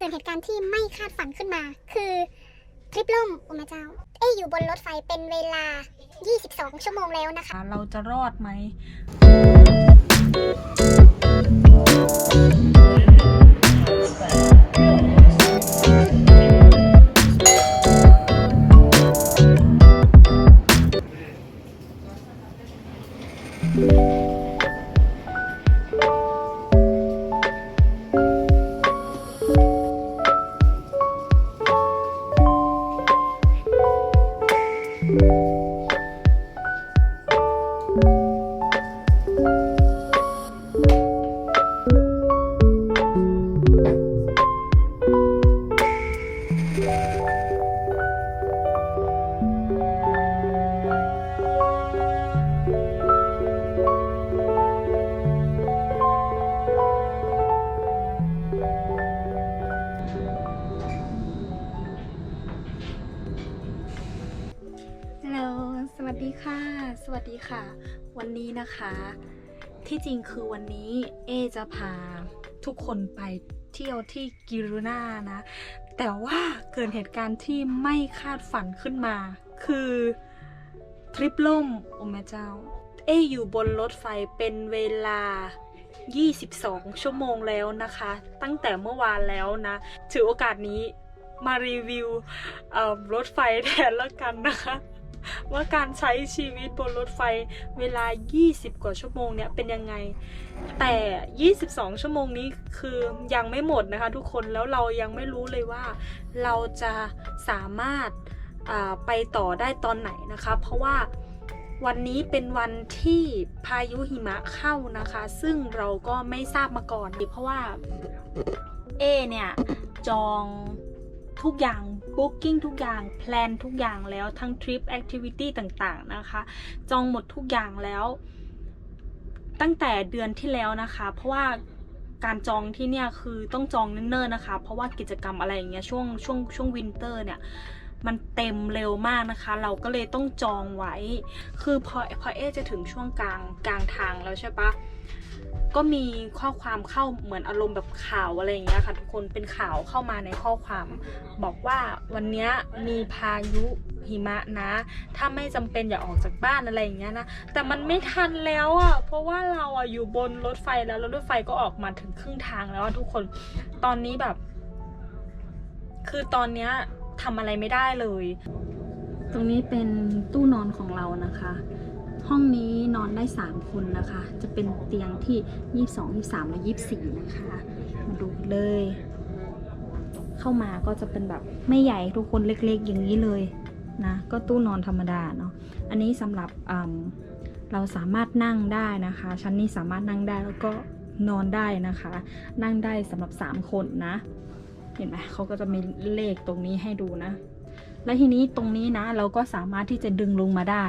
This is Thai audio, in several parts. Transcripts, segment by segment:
เกิดเหตุการณ์ที่ไม่คาดฝันขึ้นมา คือทริปล่มอุมาเจ้า เอ้ยอยู่บนรถไฟเป็นเวลา 22 ชั่วโมงแล้วนะคะ เราจะรอดไหม ดีค่ะ สวัสดีค่ะ วันนี้นะคะ ที่จริงคือวันนี้เอจะพาทุกคนไปเที่ยวที่กิรุนานะ แต่ว่าเกิดเหตุการณ์ที่ไม่คาดฝันขึ้นมา คือทริปล่ม โอ้แม่เจ้า เออยู่บนรถไฟเป็นเวลา 22 ชั่วโมงแล้วนะคะ ตั้งแต่เมื่อวานแล้วนะ ถือโอกาสนี้มารีวิวรถไฟแทนแล้วกันนะคะ ว่าการใช้ชีวิตบนรถไฟเวลา 20 กว่าชั่วโมงเนี่ยเป็นยังไง แต่ 22 ชั่วโมงนี้คือยังไม่หมดนะคะ ทุกคนแล้วเรายังไม่รู้เลยว่า เราจะสามารถไปต่อได้ตอนไหนนะคะ เพราะว่าวันนี้เป็นวันที่พายุหิมะเข้านะคะ ซึ่งเราก็ไม่ทราบมาก่อนเพราะว่า เอเนี่ยจองทุกอย่าง booking ทุกอย่าง แพลนทุกอย่างแล้วทั้งทริป activity ต่างๆนะคะ จองหมดทุกอย่างแล้ว ตั้งแต่เดือนที่แล้วนะคะ เพราะว่าการจองที่เนี่ยคือต้องจองเนิ่นๆนะคะ เพราะว่ากิจกรรมอะไรอย่างเงี้ยช่วงช่วงช่วงวินเตอร์เนี่ยมันเต็มเร็วมากนะคะ เราก็เลยต้องจองไว้ คือพอพอเอจะถึงช่วงกลางกลางทางแล้วใช่ปะ ก็มีข้อความเข้าเหมือนอารมณ์แบบข่าวอะไรอย่างเงี้ยค่ะ ทุกคนเป็นข่าวเข้ามาในข้อความ บอกว่าวันนี้มีพายุหิมะนะ ถ้าไม่จำเป็นอย่าออกจากบ้านอะไรอย่างเงี้ยนะ แต่มันไม่ทันแล้วอะ เพราะว่าเราอะอยู่บนรถไฟแล้วรถไฟก็ออกมาถึงครึ่งทางแล้วทุกคน ตอนนี้แบบ คือตอนเนี้ยทำอะไรไม่ได้เลย ตรงนี้เป็นตู้นอนของเรานะคะ ห้องนี้นอนได้ 3 คนนะคะ จะเป็นเตียงที่ 22 23 และ 24 นะคะ มาดูเลย เข้ามาก็จะเป็นแบบไม่ใหญ่ทุกคนเล็กๆ อย่างนี้เลยนะ ก็ตู้นอนธรรมดาเนาะ อันนี้สำหรับเราสามารถนั่งได้นะคะ ชั้นนี้สามารถนั่งได้แล้วก็นอนได้นะคะ นั่งได้สำหรับ 3 คนนะ เห็นไหมเขาก็จะมีเลขตรงนี้ให้ดูนะ และทีนี้ตรงนี้นะเราก็สามารถที่จะดึงลงมาได้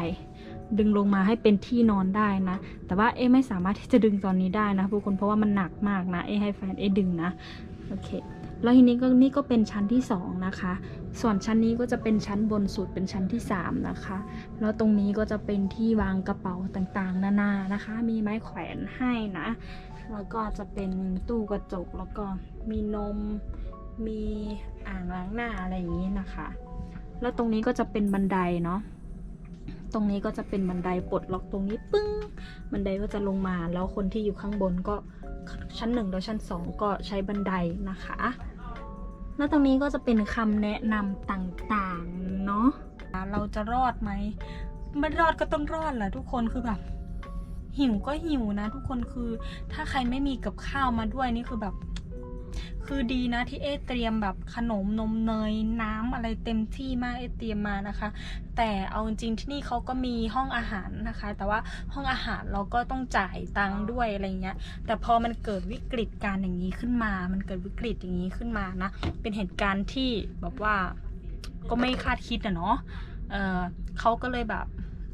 ดึงลงมาให้เป็นที่นอนได้นะ แต่ว่าเอ๊ไม่สามารถที่จะดึงตอนนี้ได้นะทุกคนเพราะว่ามันหนักมากนะเอ๊ให้แฟนเอ๊ดึงนะโอเคแล้วทีนี้ก็นี่ก็เป็นชั้นที่สองนะคะ ส่วนชั้นนี้ก็จะเป็นชั้นบนสุดเป็นชั้นที่สามนะคะ แล้วตรงนี้ก็จะเป็นที่วางกระเป๋าต่างๆ นานานะคะ มีไม้แขวนให้นะ แล้วก็จะเป็นตู้กระจกแล้วก็มีนม มีอ่างล้างหน้าอะไรอย่างนี้นะคะ แล้วตรงนี้ก็จะเป็นบันไดเนาะ ตรงนี้ก็จะเป็นบันไดปลดล็อกตรงนี้ปึ้ง บันไดก็จะลงมา แล้วคนที่อยู่ข้างบนก็ชั้นหนึ่งแล้วชั้นสองก็ใช้บันไดนะคะ แล้วตรงนี้ก็จะเป็นคำแนะนำต่างๆเนาะเราจะรอดไหมไม่รอดก็ต้องรอดแหละทุกคนคือแบบหิวก็หิวนะ ทุกคนคือถ้าใครไม่มีกับข้าวมาด้วยนี่คือแบบ คือดีนะที่เอเตรียมแบบขนมนมเนยน้ำอะไรเต็มที่มากเอเตรียมมานะคะ แต่เอาจริงๆที่นี่เขาก็มีห้องอาหารนะคะ แต่ว่าห้องอาหารเราก็ต้องจ่ายตังค์ด้วยอะไรเงี้ย แต่พอมันเกิดวิกฤตการ์อย่างนี้ขึ้นมา มันเกิดวิกฤตอย่างนี้ขึ้นมานะ เป็นเหตุการณ์ที่แบบว่าก็ไม่คาดคิดอะเนาะเเขาก็เลยแบบ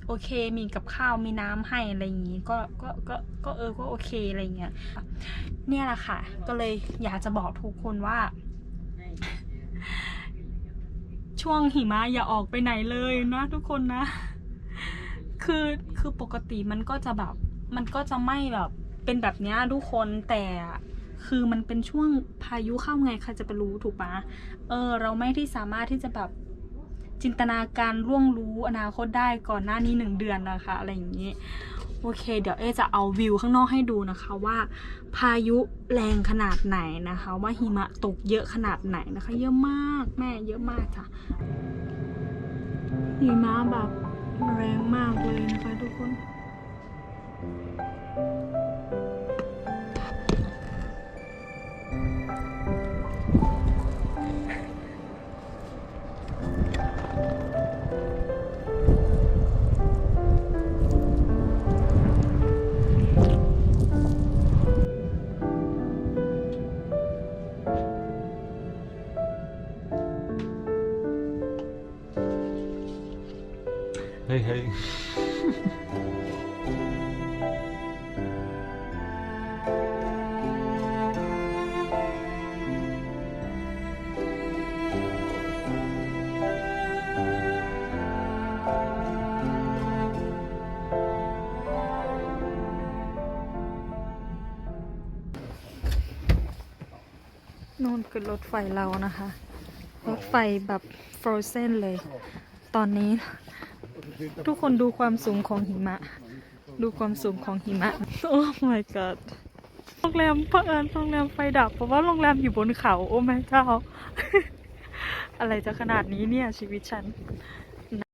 โอเคมีกับข้าวมีน้ำให้อะไรอย่างงี้ก็ก็ก็ก็เออก็โอเคอะไรเงี้ยเนี่ยแหละค่ะ ก็เลยอยากจะบอกทุกคนว่า ช่วงหิมะอย่าออกไปไหนเลยนะทุกคนนะ คือคือปกติมันก็จะแบบ มันก็จะไม่แบบเป็นแบบเนี้ยทุกคนแต่คือมันเป็นช่วงพายุเข้าไงใครจะไปรู้ถูกปะเออ เราไม่ที่สามารถที่จะแบบ จินตนาการล่วงรู้อนาคตได้ก่อนหน้านี้หนึ่งเดือนนะคะ อะไรอย่างนี้ โอเค เดี๋ยวเอจะเอาวิวข้างนอกให้ดูนะคะว่า พายุแรงขนาดไหนนะคะ ว่าหิมะตกเยอะขนาดไหนนะคะ เยอะมากแม่เยอะมากจ้ะหิมะแบบแรงมากเลยนะคะทุกคน Hey, hey. นู่นคือรถไฟเรานะคะ รถไฟแบบฟรอเซนเลย ตอนนี้ ทุกคนดูความสูงของหิมะ ดูความสูงของหิมะ โอ้ my god โรงแรมเพิ่นโรงแรมไฟดับ เพราะว่าโรงแรมอยู่บนเขา โอ้ my god อะไรจะขนาดนี้เนี่ยชีวิตฉัน